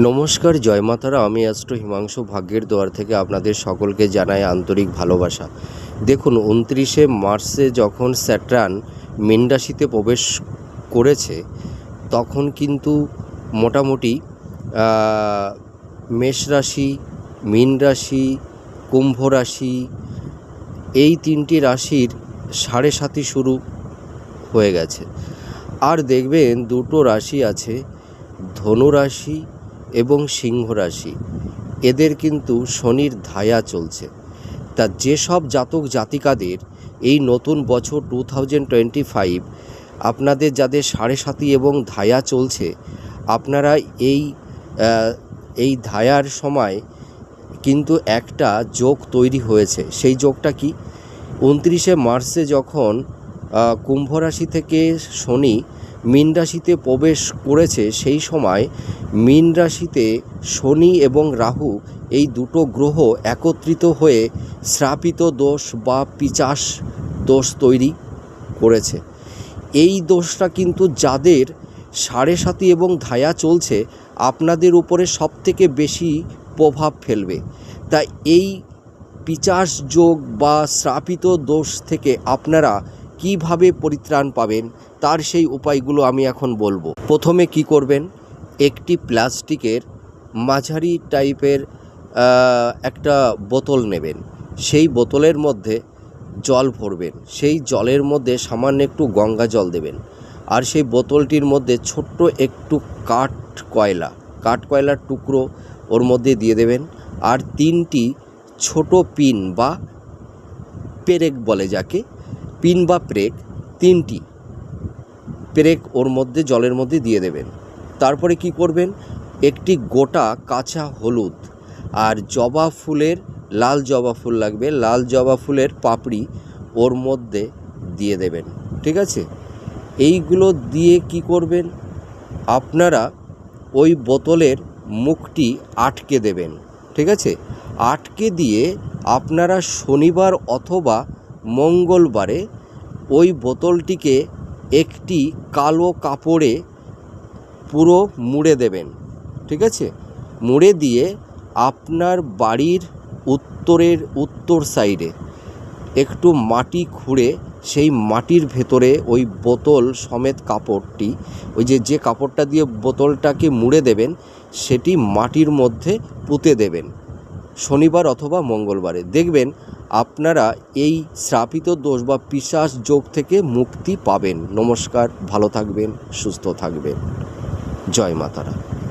নমস্কার, জয় মাতারা। আমি অ্যাস্ট্রো হিমাংশু, ভাগ্যের দোয়ার থেকে আপনাদের সকলকে জানাই আন্তরিক ভালোবাসা। দেখুন, উনত্রিশে মার্চে যখন স্যাট্রান মীন রাশিতে প্রবেশ করেছে, তখন কিন্তু মোটামুটি মেষ রাশি, মীন রাশি, কুম্ভ রাশি, এই তিনটি রাশির সাড়ে সাতি শুরু হয়ে গেছে। আর দেখবেন, দুটো রাশি আছে, ধনু রাশি এবং সিংহ রাশি। এদের কিন্তু শনির ধায়া চলছে। তা যেসব জাতক জাতিকাদের এই নতুন বছর টু থাউজেন্ড টোয়েন্টি ফাইভ আপনাদের যাদের সাড়ে সাতি এবং ধায়া চলছে, আপনারা এই এই ধায়ার সময় কিন্তু একটা যোগ তৈরি হয়েছে। সেই যোগটা কি? উনত্রিশে মার্চে যখন কুম্ভ রাশি থেকে শনি মীন রাশিতে প্রবেশ করেছে সেই সময় মীন রাশিতে শনি এবং রাহু এই দুটো গ্রহ একত্রিত হয়ে শ্রাপিত দোষ বা পিচাস দোষ তৈরি করেছে। এই দোষটা কিন্তু যাদের সাড়ে সাতি এবং ধায়া চলছে, আপনাদের উপরে সবথেকে বেশি প্রভাব ফেলবে। তাই এই পিচাস যোগ বা শ্রাপিত দোষ থেকে আপনারা কীভাবে পরিত্রাণ পাবেন, তার সেই উপায়গুলো আমি এখন বলব। প্রথমে কি করবেন? একটি প্লাস্টিকের মাঝারি টাইপের একটা বোতল নেবেন। সেই বোতলের মধ্যে জল ভরবেন। সেই জলের মধ্যে সামান্য একটু গঙ্গা জল দেবেন। আর সেই বোতলটির মধ্যে ছোট্ট একটু কাঠ কয়লা, কাঠ কয়লার টুকরো ওর মধ্যে দিয়ে দেবেন। আর তিনটি ছোট পিন বা পেরেক বলে যাকে পিন বা প্রেক তিনটি। প্রেক ওর মধ্যে, জলের মধ্যে দিয়ে দেবেন। তারপরে কি করবেন? একটি গোটা কাঁচা হলুদ আর জবা ফুলের, লাল জবা ফুল লাগবে, লাল জবা ফুলের পাপড়ি ওর মধ্যে দিয়ে দেবেন। ঠিক আছে? এইগুলো দিয়ে কি করবেন? আপনারা ওই বোতলের মুখটি আটকে দেবেন। ঠিক আছে? আটকে দিয়ে আপনারা শনিবার অথবা মঙ্গলবারে ওই বোতলটিকে একটি কালো কাপড়ে পুরো মুড়ে দেবেন, ঠিক আছে? মুড়ে দিয়ে আপনার বাড়ির উত্তরের উত্তর সাইডে একটু মাটি খুঁড়ে সেই মাটির ভেতরে ওই বোতল সমেত কাপড়টি, ওই যে যে কাপড়টা দিয়ে বোতলটাকে মুড়ে দেবেন, সেটি মাটির মধ্যে পুঁতে দেবেন, শনিবার অথবা মঙ্গলবারে। দেখবেন আপনারা এই শ্রাপিত দোষ বা পিশাস যোগ থেকে মুক্তি পাবেন। নমস্কার, ভালো থাকবেন, সুস্থ থাকবেন। জয় মাতারা।